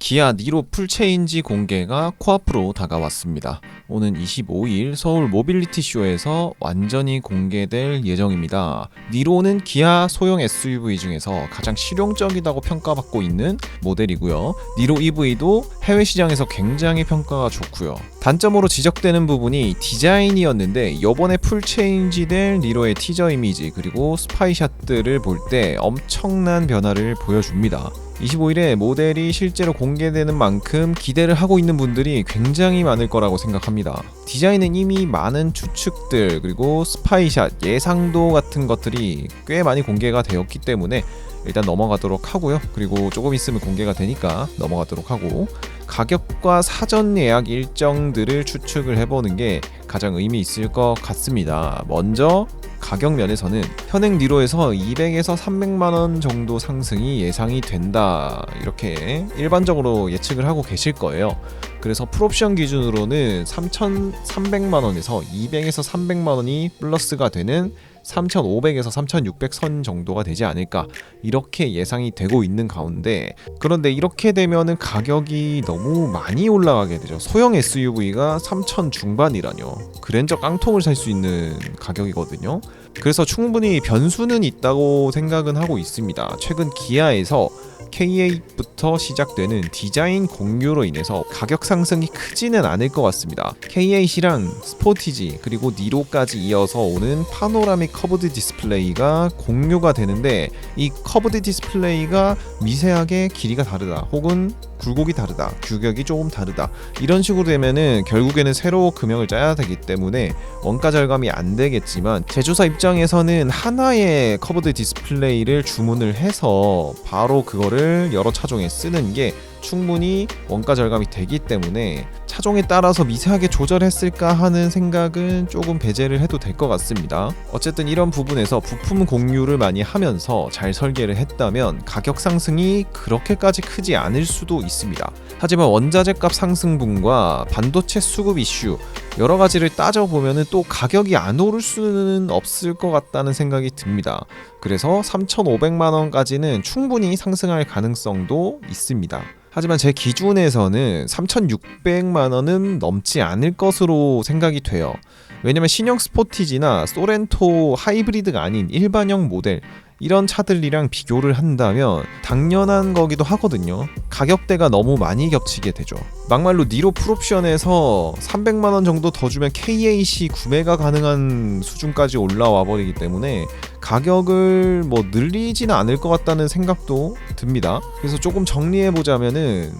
기아 니로 풀체인지 공개가 코앞으로 다가왔습니다. 오는 25일 서울 모빌리티 쇼에서 완전히 공개될 예정입니다. 니로는 기아 소형 SUV 중에서 가장 실용적이라고 평가받고 있는 모델이고요. 니로 EV도 해외 시장에서 굉장히 평가가 좋고요. 단점으로 지적되는 부분이 디자인이었는데 이번에 풀체인지 될 니로의 티저 이미지 그리고 스파이샷들을 볼 때 엄청난 변화를 보여줍니다. 25일에 모델이 실제로 공개되는 만큼 기대를 하고 있는 분들이 굉장히 많을 거라고 생각합니다. 디자인은 이미 많은 추측들 그리고 스파이샷, 예상도 같은 것들이 꽤 많이 공개가 되었기 때문에 일단 넘어가도록 하고요. 그리고 조금 있으면 공개가 되니까 넘어가도록 하고 가격과 사전 예약 일정들을 추측을 해보는 게 가장 의미 있을 것 같습니다. 먼저 가격 면에서는 현행 니로에서 200에서 300만 원 정도 상승이 예상이 된다. 이렇게 일반적으로 예측을 하고 계실 거예요. 그래서 풀옵션 기준으로는 3,300만 원에서 200에서 300만 원이 플러스가 되는 3,500에서 3,600 선 정도가 되지 않을까 이렇게 예상이 되고 있는 가운데 그런데 이렇게 되면은 가격이 너무 많이 올라가게 되죠. 소형 SUV가 3,000 중반이라뇨. 그랜저 깡통을 살 수 있는 가격이거든요. 그래서 충분히 변수는 있다고 생각은 하고 있습니다. 최근 기아에서 K8부터 시작되는 디자인 공유로 인해서 가격 상승이 크지는 않을 것 같습니다. K8이랑 스포티지 그리고 니로까지 이어서 오는 파노라믹 커브드 디스플레이가 공유가 되는데 이 커브드 디스플레이가 미세하게 길이가 다르다 혹은 굴곡이 다르다 규격이 조금 다르다 이런 식으로 되면은 결국에는 새로 금형을 짜야 되기 때문에 원가 절감이 안 되겠지만 제조사 입장에서는 하나의 커브드 디스플레이를 주문을 해서 바로 그거를 여러 차종에 쓰는 게 충분히 원가 절감이 되기 때문에 차종에 따라서 미세하게 조절했을까 하는 생각은 조금 배제를 해도 될 것 같습니다. 어쨌든 이런 부분에서 부품 공유를 많이 하면서 잘 설계를 했다면 가격 상승이 그렇게까지 크지 않을 수도 있습니다. 하지만 원자재 값 상승분과 반도체 수급 이슈 여러 가지를 따져 보면은 또 가격이 안 오를 수는 없을 것 같다는 생각이 듭니다. 그래서 3,500만 원까지는 충분히 상승할 가능성도 있습니다. 하지만 제 기준에서는 3,600만 원은 넘지 않을 것으로 생각이 돼요. 왜냐면 신형 스포티지나 소렌토 하이브리드가 아닌 일반형 모델 이런 차들이랑 비교를 한다면 당연한 거기도 하거든요. 가격대가 너무 많이 겹치게 되죠. 막말로 니로 풀옵션에서 300만 원 정도 더 주면 K8이 구매가 가능한 수준까지 올라와 버리기 때문에 가격을 뭐 늘리지는 않을 것 같다는 생각도 듭니다. 그래서 조금 정리해 보자면은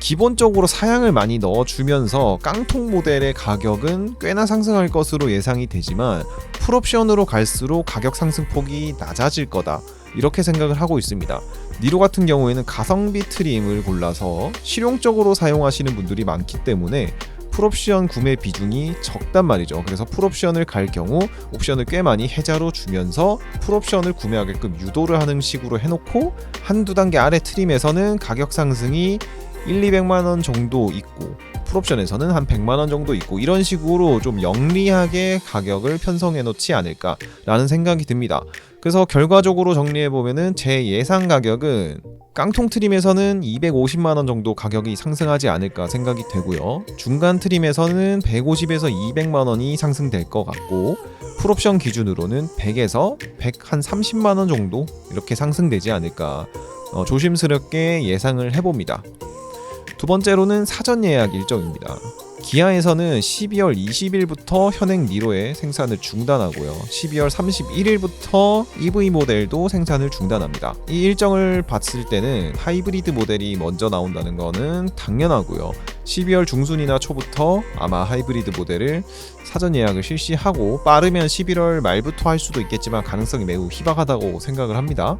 기본적으로 사양을 많이 넣어주면서 깡통 모델의 가격은 꽤나 상승할 것으로 예상이 되지만 풀옵션으로 갈수록 가격 상승폭이 낮아질 거다 이렇게 생각을 하고 있습니다. 니로 같은 경우에는 가성비 트림을 골라서 실용적으로 사용하시는 분들이 많기 때문에 풀옵션 구매 비중이 적단 말이죠. 그래서 풀옵션을 갈 경우 옵션을 꽤 많이 해자로 주면서 풀옵션을 구매하게끔 유도를 하는 식으로 해놓고 한두 단계 아래 트림에서는 가격 상승이 1, 200만 원 정도 있고 풀옵션에서는 한 100만 원 정도 있고 이런 식으로 좀 영리하게 가격을 편성해 놓지 않을까라는 생각이 듭니다. 그래서 결과적으로 정리해 보면은 제 예상 가격은 깡통 트림에서는 250만 원 정도 가격이 상승하지 않을까 생각이 되고요. 중간 트림에서는 150에서 200만 원이 상승될 것 같고 풀옵션 기준으로는 100에서 100한 30만 원 정도 이렇게 상승되지 않을까 어, 조심스럽게 예상을 해봅니다. 두 번째로는 사전 예약 일정입니다. 기아에서는 12월 20일부터 현행 니로의 생산을 중단하고요. 12월 31일부터 EV 모델도 생산을 중단합니다. 이 일정을 봤을 때는 하이브리드 모델이 먼저 나온다는 거는 당연하고요. 12월 중순이나 초부터 아마 하이브리드 모델을 사전 예약을 실시하고 빠르면 11월 말부터 할 수도 있겠지만 가능성이 매우 희박하다고 생각을 합니다.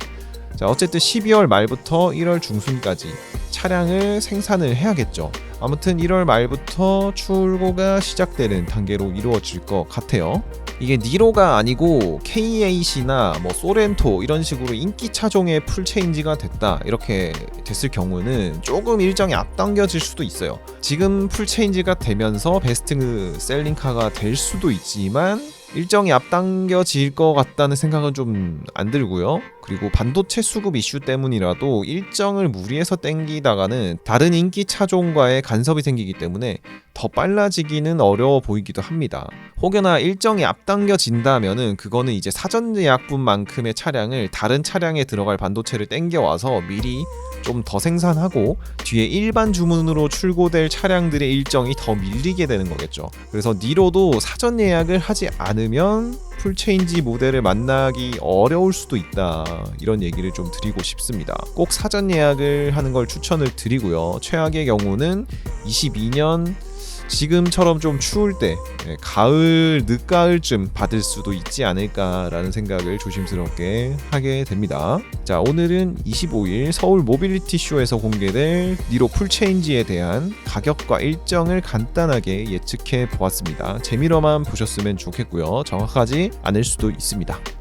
자, 어쨌든 12월 말부터 1월 중순까지 차량을 생산을 해야겠죠. 아무튼 1월 말부터 출고가 시작되는 단계로 이루어질 것 같아요. 이게 니로가 아니고 K8이나 뭐 소렌토 이런 식으로 인기 차종의 풀 체인지가 됐다 이렇게 됐을 경우는 조금 일정이 앞당겨질 수도 있어요. 지금 풀 체인지가 되면서 베스트 셀링카가 될 수도 있지만 일정이 앞당겨질 것 같다는 생각은 좀 안 들고요. 그리고 반도체 수급 이슈 때문이라도 일정을 무리해서 땡기다가는 다른 인기 차종과의 간섭이 생기기 때문에 더 빨라지기는 어려워 보이기도 합니다. 혹여나 일정이 앞당겨진다면은 그거는 이제 사전 예약분만큼의 차량을 다른 차량에 들어갈 반도체를 땡겨와서 미리 좀 더 생산하고 뒤에 일반 주문으로 출고될 차량들의 일정이 더 밀리게 되는 거겠죠. 그래서 니로도 사전 예약을 하지 않으면 풀체인지 모델을 만나기 어려울 수도 있다. 이런 얘기를 좀 드리고 싶습니다. 꼭 사전 예약을 하는 걸 추천을 드리고요. 최악의 경우는 22년 지금처럼 좀 추울 때 예, 가을 늦가을쯤 받을 수도 있지 않을까라는 생각을 조심스럽게 하게 됩니다. 자 오늘은 25일 서울 모빌리티 쇼에서 공개될 니로 풀체인지에 대한 가격과 일정을 간단하게 예측해 보았습니다. 재미로만 보셨으면 좋겠고요. 정확하지 않을 수도 있습니다.